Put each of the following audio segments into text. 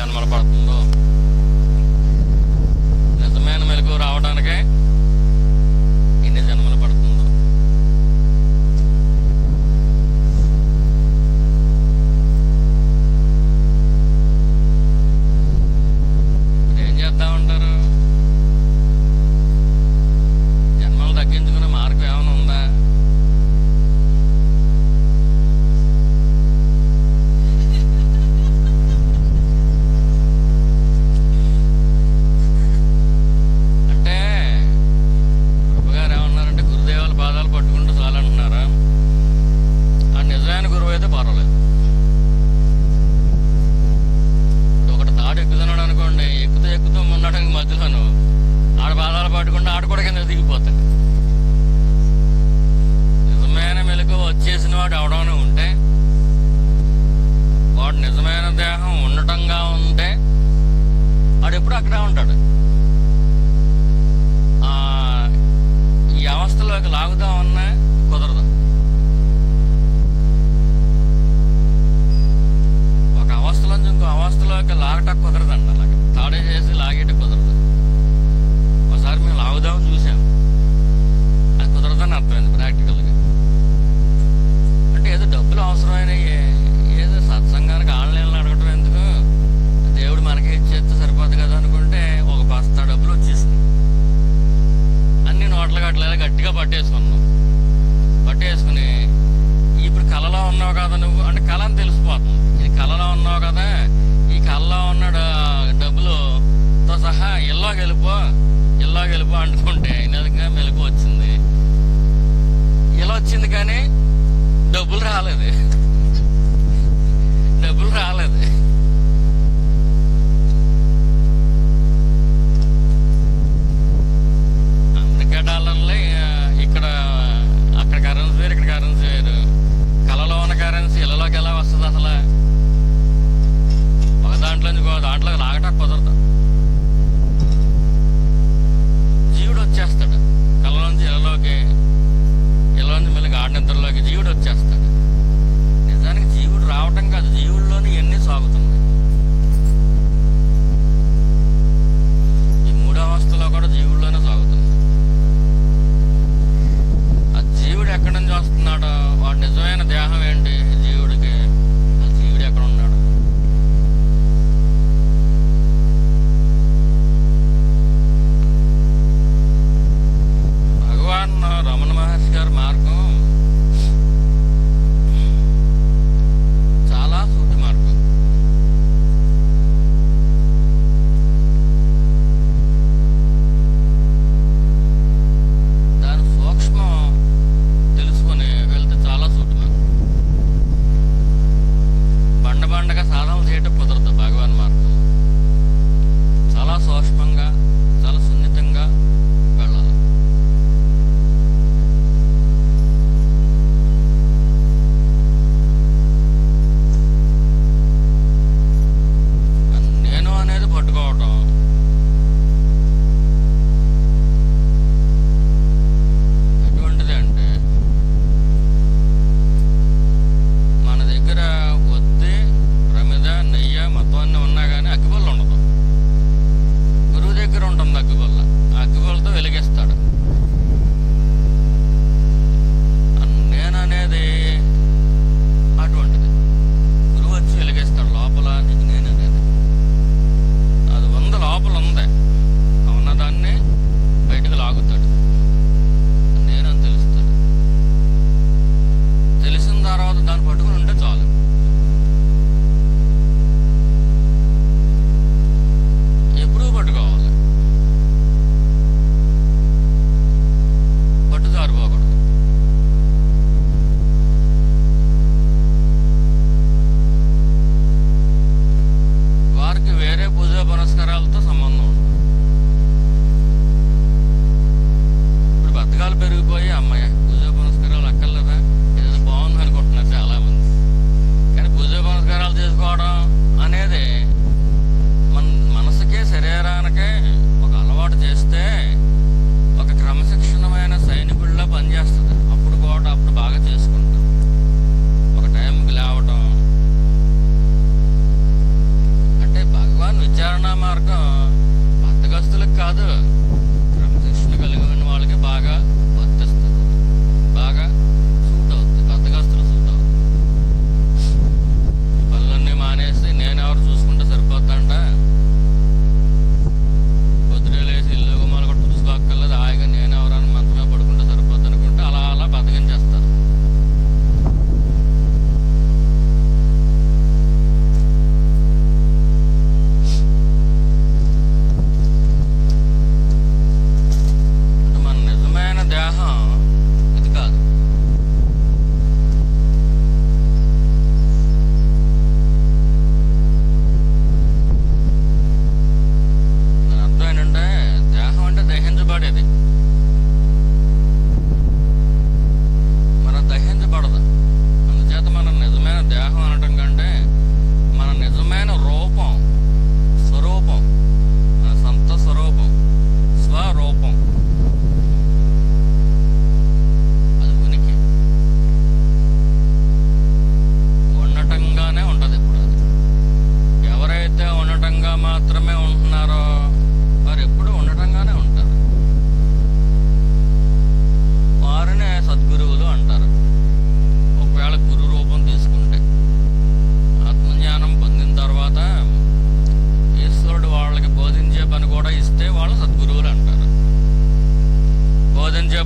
జన్మల పడుతుందో? నిజమైన మెలకు రావడానికే దేహం ఉండటంగా ఉంటే వాడెప్పుడు అక్కడే ఉంటాడు. ఈ అవస్థలోకి లాగుదామన్నా కుదరదు. ఒక అవస్థలోంచి ఇంకో అవస్థలోకి లాగటం కుదరదండి అలాగే. తాడే చేసి లాగేట కుదరదు. పట్టేసుకున్నాం పట్టేసుకుని ఇప్పుడు కళలో ఉన్నావు కదా నువ్వు అంటే కళ అని తెలిసిపోతుంది. ఇది కళలో ఉన్నావు కదా ఈ కళలో ఉన్న డబ్బులుతో సహా ఇల్లా గెలుపు ఇల్లా గెలుపు అంటుకుంటే నిజంగా మెలకు వచ్చింది. ఇలా వచ్చింది కానీ డబ్బులు రాలేదు.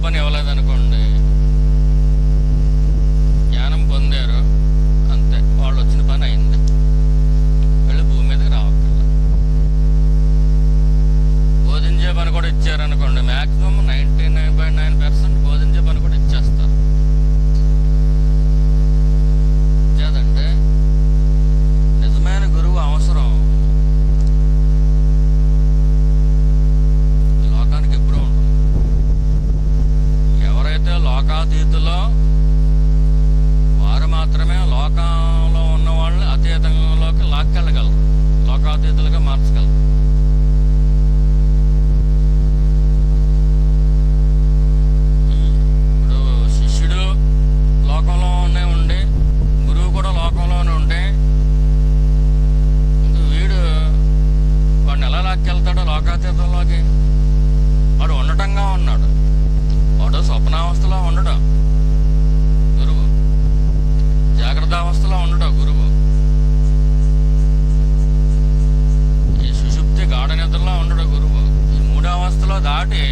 పని ఇవ్వలేదు లోకాతీతులో వారు మాత్రమే లోకంలో ఉన్న వాళ్ళని అతీతంలోకి లాక్కెళ్ళగలరు. లోకాతీతులుగా మార్చగలరు. దాటి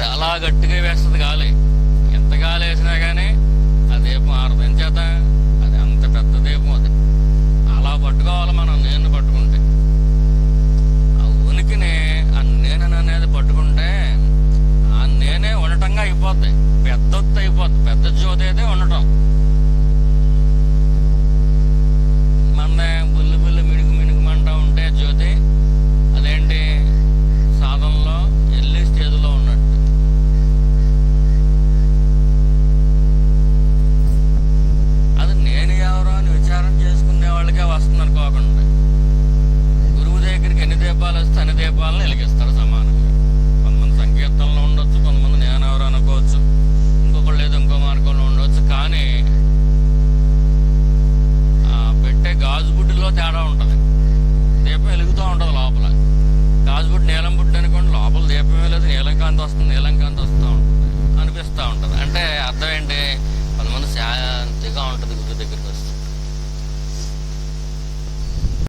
చాలా గట్టిగా వేస్తుంది గాలి. ఎంత గాలి వేసినా కానీ ఆ దీపం ఆరదం చేత అది అంత పెద్ద దీపం అది. అలా పట్టుకోవాలి మనం నేను పట్టుకుంటే. ఆ ఉనికిని ఆ నేను అనేది పట్టుకుంటే ఆ నేనే ఉండటంగా అయిపోద్ది. పెద్ద అయిపోద్ది. పెద్ద జ్యోతి అయితే ఉండటం. వస్తుంది. నీలం